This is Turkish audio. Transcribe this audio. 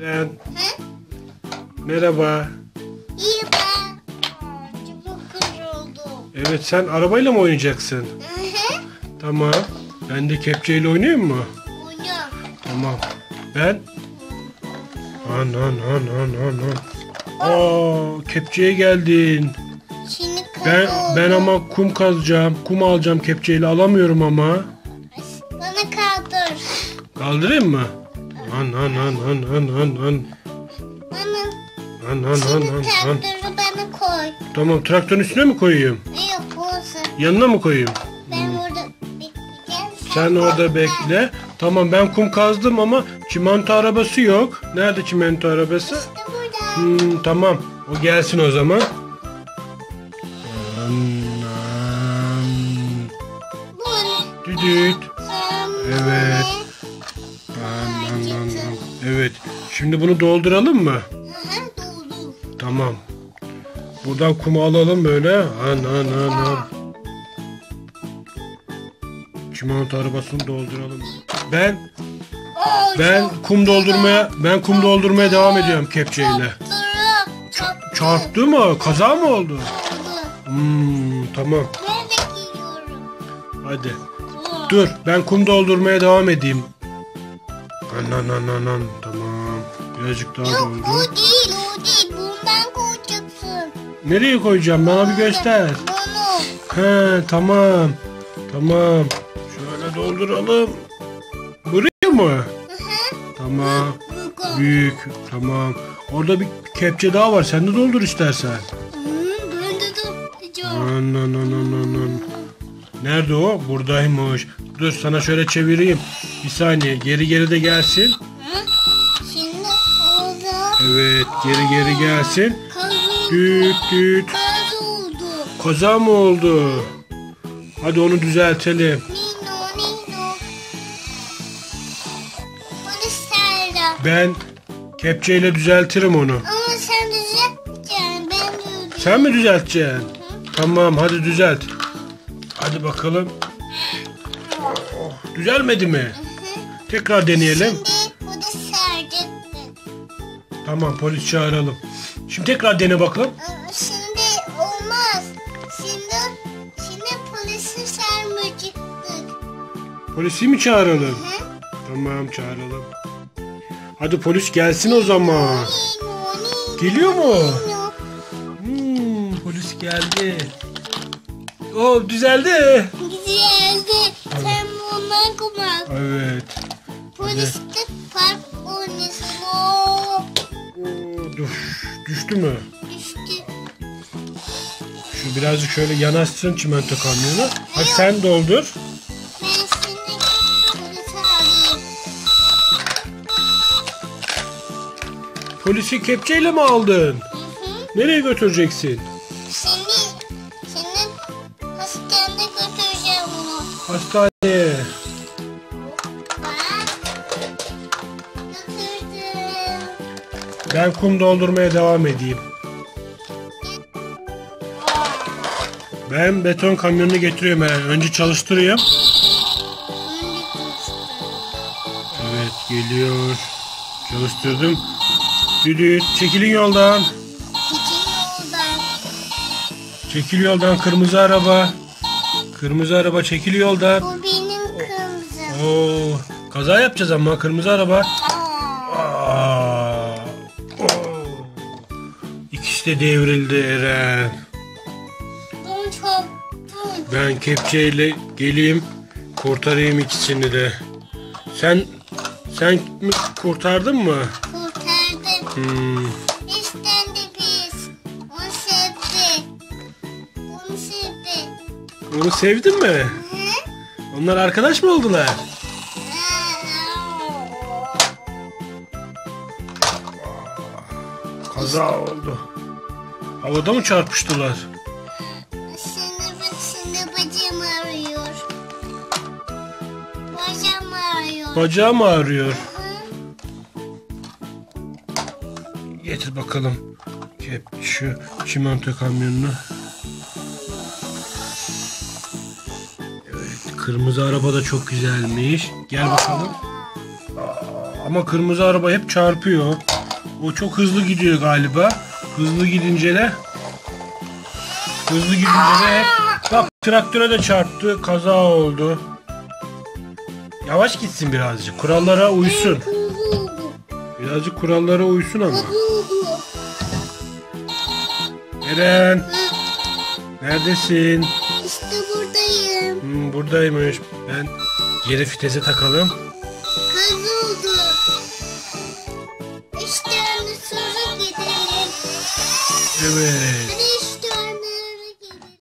Ben. Hı? Merhaba. İyi ben. Aa, Çabuk kırıldı. Evet sen arabayla mı oynayacaksın? Hı hı. Tamam. Ben de kepçeyle oynayayım mı? Oyna. Tamam. Ben. An an an an an an. Aa kepçeye geldin. Şimdi Ben kırıldı. ben ama kum kazacağım. Kum alacağım kepçeyle alamıyorum ama. Bana kaldır. Kaldırayım mı? An an an an an an an. Bana. An an an an an. traktörü bana koy. Tamam traktörün üstüne mi koyayım? Yok olsun. Yanına mı koyayım? Ben orada bekleyeceğim. Sen orada bekle. Tamam ben kum kazdım ama çimento arabası yok. Nerede çimento arabası? İşte burada. Hmm, tamam. O gelsin o zaman. Düdüt. Şimdi bunu dolduralım mı? Aha doldu. Tamam. Buradan kumu alalım böyle. An an an an. Çimento arabasını dolduralım. Ben Oo, ben çok kum doldurmaya ben kum doldurmaya devam ediyorum kepçeyle. Çarptı. Çarptı. Mı? Kaza mı oldu? Hmm, tamam. Ben de giyiyorum. Hadi. Dur ben kum doldurmaya devam edeyim. Anan anan anan tamam. Birazcık daha Yok doldu. o değil o değil. Bundan koyacaksın. Nereye koyacağım? Bana bir göster. Bunu. He tamam. Tamam. Şöyle dolduralım. Buraya mı? Tamam. Büyük. Tamam. Orada bir kepçe daha var. Sen de doldur istersen. Hı, ben de tutacağım. Anan anan anan. Nerede o? Buradaymış. Dur sana şöyle çevireyim. Bir saniye. Geri geri de gelsin. Hı? Evet. Geri geri gelsin. Düt düt. Kaz oldu. Kaza mı oldu? Hadi onu düzeltelim. Nino Nino. Bunu Serra. Ben kepçeyle düzeltirim onu. Ama sen düzelteceksin. Ben düzelteceğim. Sen mi düzelteceksin? Tamam hadi düzelt. Hadi bakalım. Düzelmedi mi? Tekrar deneyelim. Şimdi. Tamam polis çağıralım. Şimdi tekrar dene bakalım. Şimdi olmaz. Şimdi şimdi polisi sermeyecektik. Polisi mi çağıralım? Hı? Tamam çağıralım. Hadi polis gelsin o zaman. Geliyor mu? Hmm, polis geldi. O düzeldi. Güzeldi. Sen bundan kumak. Evet. Polis de düştü mü? düştü. Şu birazcık şöyle yanaşsın çimento kamyonu. Hadi sen doldur. Ben şimdi polisi alayım. Polisi kepçeyle mi aldın? Hı hı. Nereye götüreceksin? Şimdi, şimdi hastaneye götüreceğim onu. Hastaneye. Ben kum doldurmaya devam edeyim. Ben beton kamyonunu getiriyorum hemen. Önce çalıştırayım. Evet geliyor. Çalıştırdım. Düdüt çekilin yoldan. Çekil yoldan kırmızı araba. Kırmızı araba çekil yoldan. Bu benim kızım. Oo, kaza yapacağız ama kırmızı araba. De devrildi Eren. Ben kepçeyle geleyim kurtarayım ikisini de. Sen sen mi kurtardın mı? Kurtardık. Hmm, Bizden de biz. Onu sevdi. Onu sevdi. onu sevdin mi? Hı? Onlar arkadaş mı oldular? Kaza oldu. Havada mı çarpıştılar? Şimdi bacağım ağrıyor. Bacağım ağrıyor. Bacağım ağrıyor. Hı? Getir bakalım. Kep şu çimento kamyonunu. Evet, kırmızı araba da çok güzelmiş. Gel bakalım. Aa, Ama kırmızı araba hep çarpıyor. O çok hızlı gidiyor galiba. Hızlı gidince de hızlı gidince de bak traktöre de çarptı. Kaza oldu. Yavaş gitsin birazcık. Kurallara uysun. Birazcık kurallara uysun ama. Eren neredesin? İşte buradayım. Hmm, buradaymış. Ben geri vitese takalım. Kazıldı. İşte anne sonra gidelim. Evet. Hadi